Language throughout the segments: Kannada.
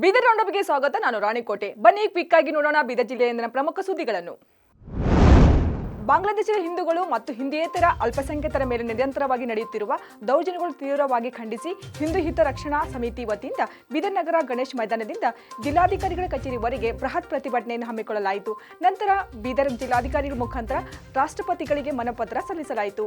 ಬೀದರ್ ರೌಂಡಪ್ಗೆ ಸ್ವಾಗತ. ನಾನು ರಾಣಿಕೋಟೆ. ಬನ್ನಿ ಕ್ವಿಕ್ ಆಗಿ ನೋಡೋಣ ಬೀದರ್ ಜಿಲ್ಲೆಯಿಂದ ಪ್ರಮುಖ ಸುದ್ದಿಗಳನ್ನು. ಬಾಂಗ್ಲಾದೇಶದ ಹಿಂದೂಗಳು ಮತ್ತು ಹಿಂದಿಯೇತರ ಅಲ್ಪಸಂಖ್ಯಾತರ ಮೇಲೆ ನಿರಂತರವಾಗಿ ನಡೆಯುತ್ತಿರುವ ದೌರ್ಜನ್ಯಗಳು ತೀವ್ರವಾಗಿ ಖಂಡಿಸಿ ಹಿಂದೂ ಹಿತ ರಕ್ಷಣಾ ಸಮಿತಿ ವತಿಯಿಂದ ಬೀದರ್ ನಗರ ಗಣೇಶ್ ಮೈದಾನದಿಂದ ಜಿಲ್ಲಾಧಿಕಾರಿಗಳ ಕಚೇರಿವರೆಗೆ ಬೃಹತ್ ಪ್ರತಿಭಟನೆಯನ್ನು ಹಮ್ಮಿಕೊಳ್ಳಲಾಯಿತು. ನಂತರ ಬೀದರ್ ಜಿಲ್ಲಾಧಿಕಾರಿಗಳ ಮುಖಾಂತರ ರಾಷ್ಟ್ರಪತಿಗಳಿಗೆ ಮನಪತ್ರ ಸಲ್ಲಿಸಲಾಯಿತು.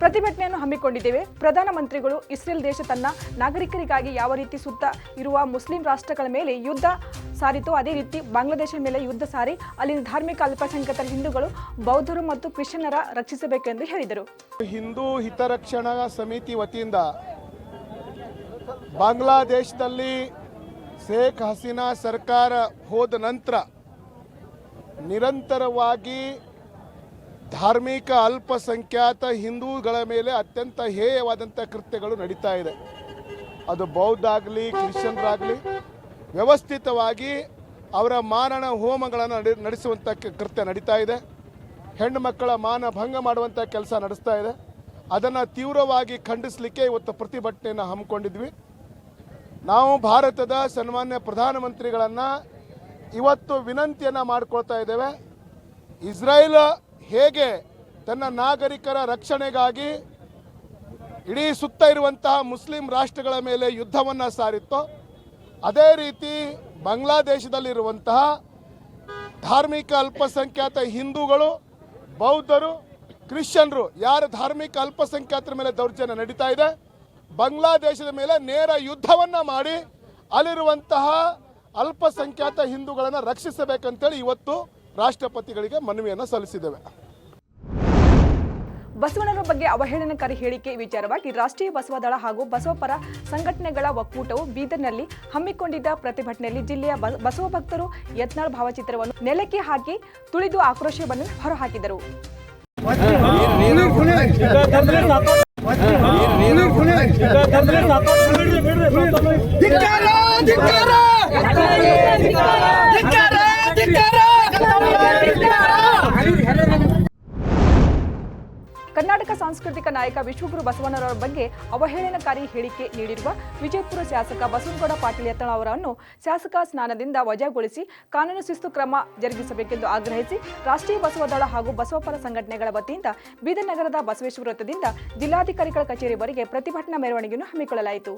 ಪ್ರತಿಭಟನೆಯನ್ನು ಹಮ್ಮಿಕೊಂಡಿದ್ದೇವೆ. ಪ್ರಧಾನಮಂತ್ರಿಗಳು ಇಸ್ರೇಲ್ ದೇಶ ತನ್ನ ನಾಗರಿಕರಿಗಾಗಿ ಯಾವ ರೀತಿ ಸುತ್ತ ಇರುವ ಮುಸ್ಲಿಂ ರಾಷ್ಟ್ರಗಳ ಮೇಲೆ ಯುದ್ಧ ಸಾರಿತು ಅದೇ ರೀತಿ ಬಾಂಗ್ಲಾದೇಶ ಮೇಲೆ ಯುದ್ಧ ಸಾರಿ, ಅಲ್ಲಿನ ಧಾರ್ಮಿಕ ಅಲ್ಪಸಂಖ್ಯಾತರ ಹಿಂದೂಗಳು ಬೌದ್ಧರು ಮತ್ತು ಕ್ರಿಶ್ಚಿಯನ್ನರ ರಕ್ಷಿಸಬೇಕೆಂದು ಹೇಳಿದರು. ಹಿಂದೂ ಹಿತರಕ್ಷಣಾ ಸಮಿತಿ ವತಿಯಿಂದ ಬಾಂಗ್ಲಾದೇಶದಲ್ಲಿ ಶೇಖ್ ಹಸೀನಾ ಸರ್ಕಾರ ಹೋದ ನಂತರ ನಿರಂತರವಾಗಿ ಧಾರ್ಮಿಕ ಅಲ್ಪಸಂಖ್ಯಾತ ಹಿಂದೂಗಳ ಮೇಲೆ ಅತ್ಯಂತ ಹೇಯವಾದಂಥ ಕೃತ್ಯಗಳು ನಡೀತಾ ಇದೆ. ಅದು ಬೌದ್ಧ ಆಗಲಿ ಕ್ರಿಶ್ಚಿಯನ್ರಾಗಲಿ ವ್ಯವಸ್ಥಿತವಾಗಿ ಅವರ ಮಾನನ ಹೋಮಗಳನ್ನು ನಡೆ ನಡೆಸುವಂಥ ಕೃತ್ಯ ನಡೀತಾ ಇದೆ. ಹೆಣ್ಣು ಮಕ್ಕಳ ಮಾನ ಭಂಗ ಮಾಡುವಂಥ ಕೆಲಸ ನಡೆಸ್ತಾ ಇದೆ. ಅದನ್ನು ತೀವ್ರವಾಗಿ ಖಂಡಿಸಲಿಕ್ಕೆ ಇವತ್ತು ಪ್ರತಿಭಟನೆಯನ್ನು ಹಮ್ಮಿಕೊಂಡಿದ್ವಿ. ನಾವು ಭಾರತದ ಸನ್ಮಾನ್ಯ ಪ್ರಧಾನಮಂತ್ರಿಗಳನ್ನು ಇವತ್ತು ವಿನಂತಿಯನ್ನು ಮಾಡಿಕೊಳ್ತಾ ಇದ್ದೇವೆ. ಇಸ್ರಾಯೇಲ್ ಹೇಗೆ ತನ್ನ ನಾಗರಿಕರ ರಕ್ಷಣೆಗಾಗಿ ಇಡೀ ಸುತ್ತ ಇರುವಂತಹ ಮುಸ್ಲಿಂ ರಾಷ್ಟ್ರಗಳ ಮೇಲೆ ಯುದ್ಧವನ್ನು ಸಾರಿತ್ತೋ, ಅದೇ ರೀತಿ ಬಾಂಗ್ಲಾದೇಶದಲ್ಲಿರುವಂತಹ ಧಾರ್ಮಿಕ ಅಲ್ಪಸಂಖ್ಯಾತ ಹಿಂದೂಗಳು, ಬೌದ್ಧರು, ಕ್ರಿಶ್ಚಿಯನ್ರು, ಯಾರು ಧಾರ್ಮಿಕ ಅಲ್ಪಸಂಖ್ಯಾತರ ಮೇಲೆ ದೌರ್ಜನ್ಯ ನಡೀತಾ ಇದೆ, ಬಾಂಗ್ಲಾದೇಶದ ಮೇಲೆ ನೇರ ಯುದ್ಧವನ್ನ ಮಾಡಿ ಅಲ್ಲಿರುವಂತಹ ಅಲ್ಪಸಂಖ್ಯಾತ ಹಿಂದೂಗಳನ್ನು ರಕ್ಷಿಸಬೇಕಂತೇಳಿ ಇವತ್ತು ರಾಷ್ಟ್ರಪತಿಗಳಿಗೆ ಮನವಿಯನ್ನು ಸಲ್ಲಿಸಿದ್ದೇವೆ. ಬಸವಣ್ಣರ ಬಗ್ಗೆ ಅವಹೇಳನಕಾರಿ ಹೇಳಿಕೆ ವಿಚಾರವಾಗಿ ರಾಷ್ಟ್ರೀಯ ಬಸವದಳ ಹಾಗೂ ಬಸವಪರ ಸಂಘಟನೆಗಳ ಒಕ್ಕೂಟವು ಬೀದರ್ನಲ್ಲಿ ಹಮ್ಮಿಕೊಂಡಿದ್ದ ಪ್ರತಿಭಟನೆಯಲ್ಲಿ ಜಿಲ್ಲೆಯ ಬಸವ ಭಕ್ತರು ಯತ್ನಾಳ್ ಭಾವಚಿತ್ರವನ್ನು ನೆಲಕ್ಕೆ ಹಾಕಿ ತುಳಿದು ಆಕ್ರೋಶವನ್ನು ಹೊರಹಾಕಿದರು. ಕರ್ನಾಟಕ ಸಾಂಸ್ಕೃತಿಕ ನಾಯಕ ವಿಶ್ವಗುರು ಬಸವಣ್ಣರವರ ಬಗ್ಗೆ ಅವಹೇಳನಕಾರಿ ಹೇಳಿಕೆ ನೀಡಿರುವ ವಿಜಯಪುರ ಶಾಸಕ ಬಸವನಗೌಡ ಪಾಟೀಲ್ ಯತ್ನಾಳ್ ಅವರನ್ನು ಶಾಸಕ ಸ್ನಾನದಿಂದ ವಜಾಗೊಳಿಸಿ ಕಾನೂನು ಶಿಸ್ತು ಕ್ರಮ ಜರುಗಿಸಬೇಕೆಂದು ಆಗ್ರಹಿಸಿ ರಾಷ್ಟ್ರೀಯ ಬಸವದಳ ಹಾಗೂ ಬಸವಪರ ಸಂಘಟನೆಗಳ ವತಿಯಿಂದ ಬೀದರ್ ನಗರದ ಬಸವೇಶ್ವರ ವೃತ್ತದಿಂದ ಜಿಲ್ಲಾಧಿಕಾರಿಗಳ ಕಚೇರಿವರೆಗೆ ಪ್ರತಿಭಟನಾ ಮೆರವಣಿಗೆಯನ್ನು ಹಮ್ಮಿಕೊಳ್ಳಲಾಯಿತು.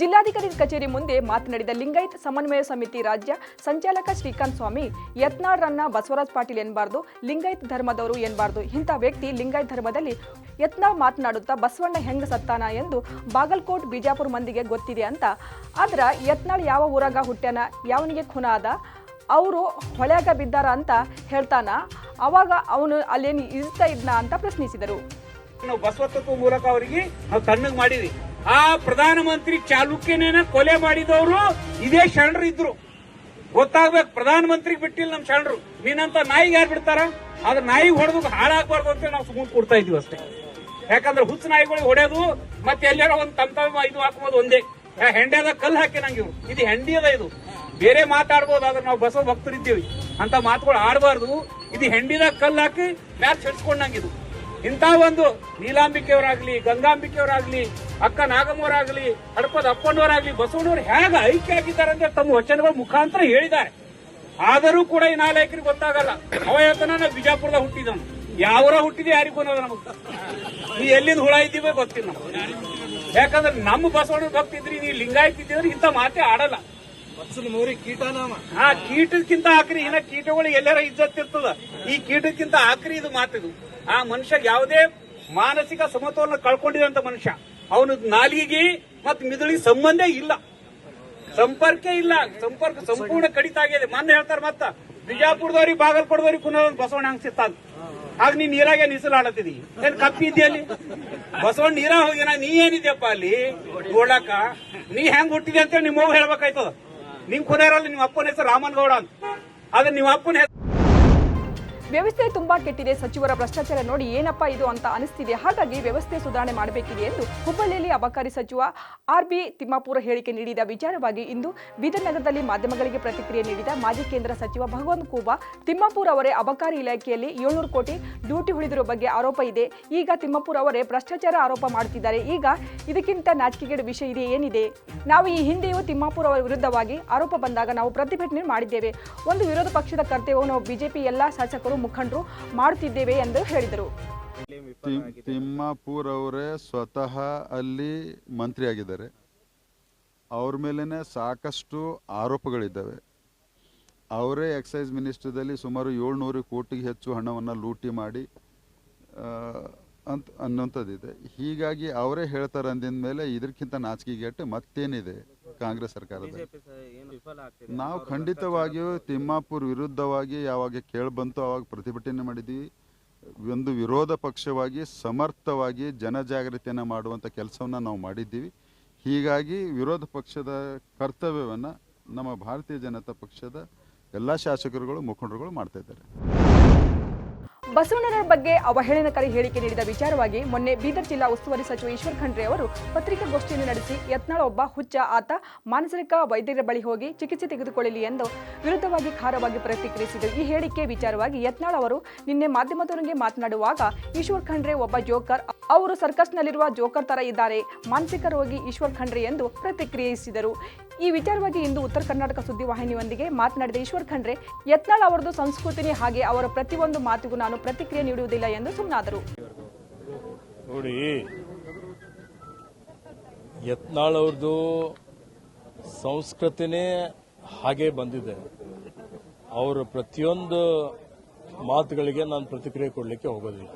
ಜಿಲ್ಲಾಧಿಕಾರಿ ಕಚೇರಿ ಮುಂದೆ ಮಾತನಾಡಿದ ಲಿಂಗಾಯತ್ ಸಮನ್ವಯ ಸಮಿತಿ ರಾಜ್ಯ ಸಂಚಾಲಕ ಶ್ರೀಕಾಂತ್ ಸ್ವಾಮಿ ಯತ್ನಾಳ್ರನ್ನ ಬಸವರಾಜ್ ಪಾಟೀಲ್ ಎನ್ನಬಾರ್ದು ಲಿಂಗಾಯತ್ ಧರ್ಮದವರು ಎನ್ನಬಾರ್ದು ಇಂಥ ವ್ಯಕ್ತಿ ಲಿಂಗಾಯತ್ ಧರ್ಮದಲ್ಲಿ ಯತ್ನಾಳ್ ಮಾತನಾಡುತ್ತಾ ಬಸವಣ್ಣ ಹೆಂಗ ಸತ್ತಾನ ಎಂದು ಬಾಗಲಕೋಟ್, ಬಿಜಾಪುರ ಮಂದಿಗೆ ಗೊತ್ತಿದೆ ಅಂತ. ಆದ್ರ ಯತ್ನಾಳ್ ಯಾವ ಊರಾಗ ಹುಟ್ಟ್ಯಾನ ಯಾವನಿಗೆ ಖುನ ಅದ ಅವರು ಹೊಳ್ಯಾಗ ಬಿದ್ದಾರ ಅಂತ ಹೇಳ್ತಾನ. ಅವಾಗ ಅವನು ಅಲ್ಲೇನು ಇರ್ತಾ ಇದ್ನ ಅಂತ ಪ್ರಶ್ನಿಸಿದರು. ನಾವು ಬಸವತ್ವ ಮೂಲಕ ಅವರಿಗೆ ನಾವು ತಣ್ಣಗೆ ಮಾಡಿವಿ ಆ ಪ್ರಧಾನಮಂತ್ರಿ ಚಾಲುಕ್ಯನೇನ ಕೊಲೆ ಮಾಡಿದವರು ಇದೇ ಶರಣರು ಇದ್ರು. ಗೊತ್ತಾಗ್ಬೇಕು, ಪ್ರಧಾನಮಂತ್ರಿಗೆ ಬಿಟ್ಟಿಲ್ಲ ನಮ್ ಶರಣರು. ನೀನಂತ ನಾಯಿಗೆ ಯಾರು ಬಿಡ್ತಾರ? ಆದ್ರೆ ನಾಯಿ ಹೊಡೆದು ಹಾಳಾಗ್ಬಾರ್ದು ಅಂತ ನಾವು ಸುಮ್ಮನೆ ಕೊಡ್ತಾ ಇದೀವಿ ಅಷ್ಟೇ. ಯಾಕಂದ್ರೆ ಹುಚ್ಚ ನಾಯಿಗಳಿಗೆ ಹೊಡೆಯೋದು ಮತ್ತೆ ಎಲ್ಲಾರ ಒಂದ್ ತಮ್ ತಮ್ಮ ಇದು ಹಾಕೋದು ಒಂದೇ. ಹೆಂಡೆದ ಹೆಂಡ್ಯಾದ ಕಲ್ಲು ಹಾಕಿ ನಂಗೆ ಇವ್ರು. ಇದು ಹೆಂಡಿ ಅದ ಇದು. ಬೇರೆ ಮಾತಾಡ್ಬೋದು, ಆದ್ರೆ ನಾವು ಬಸವ ಭಕ್ತರಿದ್ದೀವಿ. ಅಂತ ಮಾತುಗಳು ಆಡಬಾರ್ದು. ಇದು ಹೆಂಡಿದ ಕಲ್ಲು ಹಾಕಿ ಮ್ಯಾಲ್ ಚೆಡ್ಸ್ಕೊಂಡಂಗಿದು ಇಂಥ ಒಂದು ನೀಲಾಂಬಿಕೆಯವರಾಗ್ಲಿ ಗಂಗಾಂಬಿಕೆಯವರಾಗ್ಲಿ ಅಕ್ಕ ನಾಗಮ್ಮವರಾಗ್ಲಿ ಹಡಪದ ಅಪ್ಪನವರಾಗ್ಲಿ ಬಸವಣ್ಣವ್ರು ಹೇಗೆ ಐಕ್ಯ ಆಗಿದ್ದಾರೆ ಅಂತ ತಮ್ಮ ವಚನಗಳ ಮುಖಾಂತರ ಹೇಳಿದ್ದಾರೆ. ಆದರೂ ಕೂಡ ಈ ನಾಲ್ಕರಿಗೆ ಗೊತ್ತಾಗಲ್ಲ. ಅವಯತನ ನಾವು ಬಿಜಾಪುರದ ಹುಟ್ಟಿದವನು. ಯಾವರ ಹುಟ್ಟಿದೆ ಯಾರಿಗೂ ಅನ್ನೋದು ನಮಗೆ. ನೀ ಎಲ್ಲಿಂದ ಹುಳ ಇದ್ದೀವೋ ಗೊತ್ತಿಲ್ಲ ನಮ್ಗೆ. ಯಾಕಂದ್ರೆ ನಮ್ಮ ಬಸವಣ್ಣ ಭಕ್ತಿದ್ರಿ ನೀ ನೀವು ಲಿಂಗಾಯತ್ ಇದ್ದಿದ್ರೆ ಇಂಥ ಮಾತೇ ಆಡಲ್ಲ. ಆ ಕೀಟಕ್ಕಿಂತ ಆಕ್ರಿ ಇನ್ನ ಕೀಟಗಳು ಎಲ್ಲಾರ ಇಜ್ಜತ್ತಿರ್ತದ ಈ ಕೀಟಕ್ಕಿಂತ ಆಕ್ರಿ ಇದು ಮಾತಿದು. ಆ ಮನುಷ್ಯ ಯಾವುದೇ ಮಾನಸಿಕ ಸಮತೋಲನ ಕಳ್ಕೊಂಡಿದಂತ ಮನುಷ್ಯ. ಅವನು ನಾಲಿಗೆ ಮತ್ ಮಿದುಳಿಗೆ ಸಂಬಂಧ ಇಲ್ಲ. ಸಂಪರ್ಕ ಇಲ್ಲ. ಸಂಪರ್ಕ ಸಂಪೂರ್ಣ ಕಡಿತ ಆಗಿದೆ. ಮೊನ್ನೆ ಹೇಳ್ತಾರ ಮತ್ತ, ಬಿಜಾಪುರದವ್ರಿಗೆ ಬಾಗಲ್ಕೋಟದವ್ರಿಗೆ ಕುನ ಬಸವಣ್ಣ ಹಂಗ ಸಿತ್ತಾನ ಆಗ ನೀನ್ ನೀರಾಗೆ ನಿಸಲಾಡತ್ತಿದಿ. ಏನ್ ಕಪ್ಪಿ ಇದೆಯಲ್ಲಿ ಬಸವಣ್ಣ ನೀರ ಹೋಗಿನ ನೀ ಏನಿದ್ಯಪ್ಪ ಅಲ್ಲಿ? ನೋಡಾಕ ನೀ ಹೆಂಗ್ ಹುಟ್ಟಿದೆ ಅಂತೇಳಿ ನಿಮ್ಮ ಹೋಗಿ ಹೇಳ್ಬೇಕಾಯ್ತದ. ನಿಮ್ ಕೊನೆಯರಲ್ಲಿ ನಿಮ್ಮ ಅಪ್ಪನ ಹೆಸರು ರಾಮನ್ ಗೌಡ ಅಂತ. ಆದ್ರೆ ನಿಮ್ಮ ಅಪ್ಪನ ಹೆಸರು ವ್ಯವಸ್ಥೆ ತುಂಬಾ ಕೆಟ್ಟಿದೆ. ಸಚಿವರ ಭ್ರಷ್ಟಾಚಾರ ನೋಡಿ ಏನಪ್ಪಾ ಇದು ಅಂತ ಅನಿಸ್ತಿದೆ. ಹಾಗಾಗಿ ವ್ಯವಸ್ಥೆ ಸುಧಾರಣೆ ಮಾಡಬೇಕಿದೆ ಎಂದು ಹುಬ್ಬಳ್ಳಿಯಲ್ಲಿ ಅಬಕಾರಿ ಸಚಿವ ಆರ್ ಬಿ ತಿಮ್ಮಾಪುರ ಹೇಳಿಕೆ ನೀಡಿದ ವಿಚಾರವಾಗಿ ಇಂದು ಬೀದರ್ನಗರದಲ್ಲಿ ಮಾಧ್ಯಮಗಳಿಗೆ ಪ್ರತಿಕ್ರಿಯೆ ನೀಡಿದ ಮಾಜಿ ಕೇಂದ್ರ ಸಚಿವ ಭಗವಂತ್ ಕೂಬಾ ತಿಮ್ಮಾಪುರ ಅವರೇ ಅಬಕಾರಿ ಇಲಾಖೆಯಲ್ಲಿ ಏಳ್ನೂರು ಕೋಟಿ ಡ್ಯೂಟಿ ಉಳಿದಿರುವ ಬಗ್ಗೆ ಆರೋಪ ಇದೆ. ಈಗ ತಿಮ್ಮಾಪುರ ಅವರೇ ಭ್ರಷ್ಟಾಚಾರ ಆರೋಪ ಮಾಡುತ್ತಿದ್ದಾರೆ. ಈಗ ಇದಕ್ಕಿಂತ ನಾಚಿಕೆಗೇಡು ವಿಷಯ ಇದೆ, ಏನಿದೆ? ನಾವು ಈ ಹಿಂದೆಯೂ ತಿಮ್ಮಾಪುರ ಅವರ ವಿರುದ್ಧವಾಗಿ ಆರೋಪ ಬಂದಾಗ ನಾವು ಪ್ರತಿಭಟನೆ ಮಾಡಿದ್ದೇವೆ. ಒಂದು ವಿರೋಧ ಪಕ್ಷದ ಕರ್ತವ್ಯವನ್ನು ಬಿಜೆಪಿ ಎಲ್ಲ ಶಾಸಕರು ಮುಖಂಡರು ಮಾಡುತ್ತಿದ್ದೇವೆ ಎಂದು ಹೇಳಿದರು. ತಿಮ್ಮಾಪೂರ್ ಅವರೇ ಸ್ವತಃ ಅಲ್ಲಿ ಮಂತ್ರಿಯಾಗಿದ್ದಾರೆ. ಅವ್ರ ಮೇಲೇನೆ ಸಾಕಷ್ಟು ಆರೋಪಗಳಿದ್ದಾವೆ. ಅವರೇ ಎಕ್ಸೈಸ್ ಮಿನಿಸ್ಟ್ರದಲ್ಲಿ ಸುಮಾರು ಏಳ್ನೂರು ಕೋಟಿಗೆ ಹೆಚ್ಚು ಹಣವನ್ನು ಲೂಟಿ ಮಾಡಿ ಅಂತ ಅನ್ನೋಂಥದ್ದಿದೆ ಹೀಗಾಗಿ ಅವರೇ ಹೇಳ್ತಾರೆ ಅಂದಿದ ಮೇಲೆ ಇದಕ್ಕಿಂತ ನಾಚಿಕೆಗೆಟ್ಟು ಮತ್ತೇನಿದೆ? ಕಾಂಗ್ರೆಸ್ ಸರ್ಕಾರದ ನಾವು ಖಂಡಿತವಾಗಿಯೂ ತಿಮ್ಮಾಪುರ್ ವಿರುದ್ಧವಾಗಿ ಯಾವಾಗ ಕೇಳಿ ಬಂತು ಅವಾಗ ಪ್ರತಿಭಟನೆ ಮಾಡಿದ್ವಿ. ಒಂದು ವಿರೋಧ ಪಕ್ಷವಾಗಿ ಸಮರ್ಥವಾಗಿ ಜನಜಾಗೃತಿಯನ್ನು ಮಾಡುವಂಥ ಕೆಲಸವನ್ನು ನಾವು ಮಾಡಿದ್ದೀವಿ. ಹೀಗಾಗಿ ವಿರೋಧ ಪಕ್ಷದ ಕರ್ತವ್ಯವನ್ನು ನಮ್ಮ ಭಾರತೀಯ ಜನತಾ ಪಕ್ಷದ ಎಲ್ಲ ಶಾಸಕರುಗಳು ಮುಖಂಡರುಗಳು ಮಾಡ್ತಾ ಇದ್ದಾರೆ. ಬಸವಣ್ಣನ ಬಗ್ಗೆ ಅವಹೇಳನಕಾರಿ ಹೇಳಿಕೆ ನೀಡಿದ ವಿಚಾರವಾಗಿ ಮೊನ್ನೆ ಬೀದರ್ ಜಿಲ್ಲಾ ಉಸ್ತುವಾರಿ ಸಚಿವ ಈಶ್ವರ್ ಖಂಡ್ರೆ ಅವರು ಪತ್ರಿಕಾಗೋಷ್ಠಿಯನ್ನು ನಡೆಸಿ ಯತ್ನಾಳ ಒಬ್ಬ ಹುಚ್ಚ ಆತ ಮಾನಸಿಕ ವೈದ್ಯರ ಬಳಿ ಹೋಗಿ ಚಿಕಿತ್ಸೆ ತೆಗೆದುಕೊಳ್ಳಲಿ ಎಂದು ವಿರುದ್ಧವಾಗಿ ಖಾರವಾಗಿ ಪ್ರತಿಕ್ರಿಯಿಸಿದರು. ಈ ಹೇಳಿಕೆ ವಿಚಾರವಾಗಿ ಯತ್ನಾಳ್ ಅವರು ನಿನ್ನೆ ಮಾಧ್ಯಮದವರಿಗೆ ಮಾತನಾಡುವಾಗ ಈಶ್ವರ್ ಖಂಡ್ರೆ ಒಬ್ಬ ಜೋಕರ್ ಅವರು ಸರ್ಕಸ್ನಲ್ಲಿರುವ ಜೋಕರ್ ತರ ಇದ್ದಾರೆ. ಮಾನಸಿಕ ರೋಗಿ ಈಶ್ವರ್ ಖಂಡ್ರೆ ಎಂದು ಪ್ರತಿಕ್ರಿಯಿಸಿದರು. ಈ ವಿಚಾರವಾಗಿ ಇಂದು ಉತ್ತರ ಕರ್ನಾಟಕ ಸುದ್ದಿವಾಹಿನಿಯೊಂದಿಗೆ ಮಾತನಾಡಿದ ಈಶ್ವರ್ ಖಂಡ್ರೆ, ಯತ್ನಾಳ್ ಅವರದು ಸಂಸ್ಕೃತಿನೇ ಹಾಗೆ ಅವರ ಪ್ರತಿಯೊಂದು ಮಾತಿಗೂ ನಾನು ಪ್ರತಿಕ್ರಿಯೆ ನೀಡುವುದಿಲ್ಲ ಎಂದು ಸುಮ್ಮನಾದರು ನೋಡಿ, ಯತ್ನಾಳ್ ಅವ್ರದ್ದು ಸಂಸ್ಕೃತಿನೇ ಹಾಗೆ ಬಂದಿದೆ. ಅವರ ಪ್ರತಿಯೊಂದು ಮಾತುಗಳಿಗೆ ನಾನು ಪ್ರತಿಕ್ರಿಯೆ ಕೊಡಲಿಕ್ಕೆ ಹೋಗೋದಿಲ್ಲ.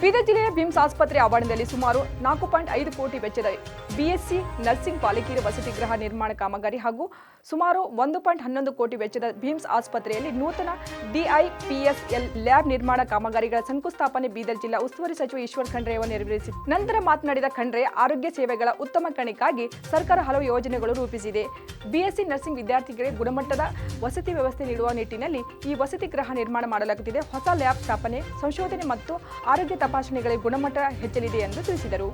ಬೀದರ್ ಜಿಲ್ಲೆಯ ಬಿಮ್ಸ್ ಆಸ್ಪತ್ರೆ ಆವರಣದಲ್ಲಿ ಸುಮಾರು ನಾಲ್ಕು ಪಾಯಿಂಟ್ ಐದು ಕೋಟಿ ವೆಚ್ಚದ ಬಿಎಸ್ಸಿ ನರ್ಸಿಂಗ್ ಪಾಲಿಕೆಯ ವಸತಿ ಗೃಹ ನಿರ್ಮಾಣ ಕಾಮಗಾರಿ ಹಾಗೂ ಸುಮಾರು ಒಂದು ಪಾಯಿಂಟ್ ಹನ್ನೊಂದು ಕೋಟಿ ವೆಚ್ಚದ ಬಿಮ್ಸ್ ಆಸ್ಪತ್ರೆಯಲ್ಲಿ ನೂತನ ಡಿಐಪಿಎಸ್ಎಲ್ ಲ್ಯಾಬ್ ನಿರ್ಮಾಣ ಕಾಮಗಾರಿಗಳ ಶಂಕುಸ್ಥಾಪನೆ ಬೀದರ್ ಜಿಲ್ಲಾ ಉಸ್ತುವಾರಿ ಸಚಿವ ಈಶ್ವರ್ ಖಂಡ್ರೆ ಅವರು ನೆರವೇರಿಸಿ ನಂತರ ಮಾತನಾಡಿದ ಖಂಡ್ರೆ, ಆರೋಗ್ಯ ಸೇವೆಗಳ ಉತ್ತಮ ಕಣಿಗಾಗಿ ಸರ್ಕಾರ ಹಲವು ಯೋಜನೆಗಳು ರೂಪಿಸಿದೆ. ಬಿಎಸ್ಸಿ ನರ್ಸಿಂಗ್ ವಿದ್ಯಾರ್ಥಿಗಳಿಗೆ ಗುಣಮಟ್ಟದ ವಸತಿ ವ್ಯವಸ್ಥೆ ನೀಡುವ ನಿಟ್ಟಿನಲ್ಲಿ ಈ ವಸತಿ ಗೃಹ ನಿರ್ಮಾಣ ಮಾಡಲಾಗುತ್ತಿದೆ. ಹೊಸ ಲ್ಯಾಬ್ ಸ್ಥಾಪನೆ, ಸಂಶೋಧನೆ ಮತ್ತು ಆರೋಗ್ಯ ತಪಾಸಣೆಗಳಿಗೆ ಗುಣಮಟ್ಟ ಹೆಚ್ಚಲಿದೆ ಎಂದು ತಿಳಿಸಿದರು.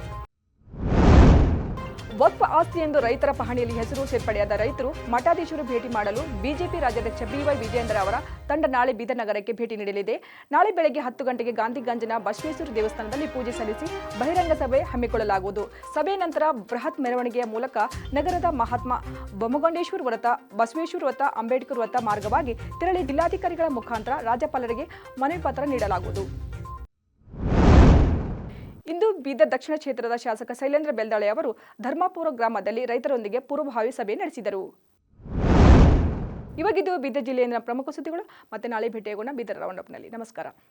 ವಕ್ಫ್ ಆಸ್ತಿ ಎಂದು ರೈತರ ಪಹಣಿಯಲ್ಲಿ ಹೆಸರು ಸೇರ್ಪಡೆಯಾದ ರೈತರು ಮಠಾಧೀಶರು ಭೇಟಿ ಮಾಡಲು ಬಿಜೆಪಿ ರಾಜ್ಯಾಧ್ಯಕ್ಷ ಬಿವೈ ವಿಜೇಂದ್ರ ಅವರ ತಂಡ ನಾಳೆ ಬೀದರ್ ನಗರಕ್ಕೆ ಭೇಟಿ ನೀಡಲಿದೆ. ನಾಳೆ ಬೆಳಗ್ಗೆ ಹತ್ತು ಗಂಟೆಗೆ ಗಾಂಧಿಗಂಜನ ಬಸವೇಶ್ವರ ದೇವಸ್ಥಾನದಲ್ಲಿ ಪೂಜೆ ಸಲ್ಲಿಸಿ ಬಹಿರಂಗ ಸಭೆ ಹಮ್ಮಿಕೊಳ್ಳಲಾಗುವುದು. ಸಭೆ ನಂತರ ಬೃಹತ್ ಮೆರವಣಿಗೆಯ ಮೂಲಕ ನಗರದ ಮಹಾತ್ಮ ಬೊಮ್ಮಗೊಂಡೇಶ್ವರ ವ್ರತ ಬಸವೇಶ್ವರ ವ್ರತ ಅಂಬೇಡ್ಕರ್ ವ್ರತ ಮಾರ್ಗವಾಗಿ ತೆರಳಿ ಜಿಲ್ಲಾಧಿಕಾರಿಗಳ ಮುಖಾಂತರ ರಾಜ್ಯಪಾಲರಿಗೆ ಮನವಿ ಪತ್ರ ನೀಡಲಾಗುವುದು. ಬೀದರ್ ದಕ್ಷಿಣ ಕ್ಷೇತ್ರದ ಶಾಸಕ ಶೈಲೇಂದ್ರ ಬೆಲ್ದಾಳೆ ಅವರು ಧರ್ಮಾಪುರ ಗ್ರಾಮದಲ್ಲಿ ರೈತರೊಂದಿಗೆ ಪೂರ್ವಭಾವಿ ಸಭೆ ನಡೆಸಿದರು. ಇವಾಗಿದ್ದು ಬೀದರ್ ಜಿಲ್ಲೆಯ ಪ್ರಮುಖ ಸುದ್ದಿಗಳು ಮತ್ತೆ ನಾಳೆ ಭೇಟಿಯಾಗೋಣ. ಬೀದರ್ ರೌಂಡ್ ಅಪ್ನಲ್ಲಿ. ನಮಸ್ಕಾರ.